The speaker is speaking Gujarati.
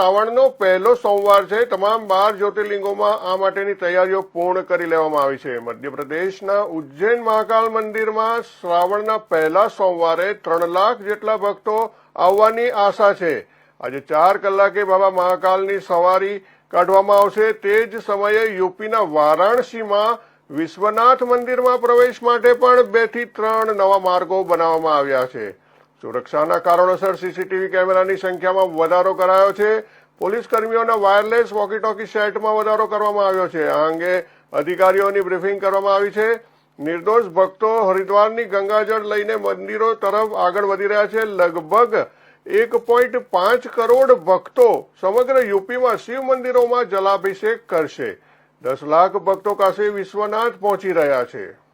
શ્રાવણનો પહેલો સોમવાર છે. તમામ બાર જ્યોતિર્લિંગોમાં આ માટેની તૈયારીઓ પૂર્ણ કરી લેવામાં આવી છે. મધ્યપ્રદેશના ઉજ્જૈન મહાકાલ મંદિરમાં શ્રાવણના પહેલા સોમવારે ત્રણ લાખ જેટલા ભક્તો આવવાની આશા છે. આજે ચાર કલાકે બાબા મહાકાલની સવારી કાઢવામાં આવશે. તે જ સમયે યુપીના વારાણસીમાં વિશ્વનાથ મંદિરમાં પ્રવેશ માટે પણ બેથી ત્રણ નવા માર્ગો બનાવવામાં આવ્યા છે. સુરક્ષાના કારણોસર સીસીટીવી કેમેરાની સંખ્યામાં વધારો કરાયો છે. પોલીસ કર્મીઓના વાયરલેસ વોકી ટોકી સેટમાં વધારો કરવામાં આવ્યો છે. આ અંગે અધિકારીઓની બ્રીફિંગ કરવામાં આવી છે. નિર્દોષ ભક્તો હરિદ્વારની ગંગાજળ લઈને મંદિરો તરફ આગળ વધી રહ્યા છે. લગભગ એક પોઈન્ટ પાંચ કરોડ ભક્તો સમગ્ર યુપીમાં શિવ મંદિરોમાં જલાભિષેક કરશે. દસ લાખ ભક્તો પાસે વિશ્વનાથ પહોંચી રહ્યા છે.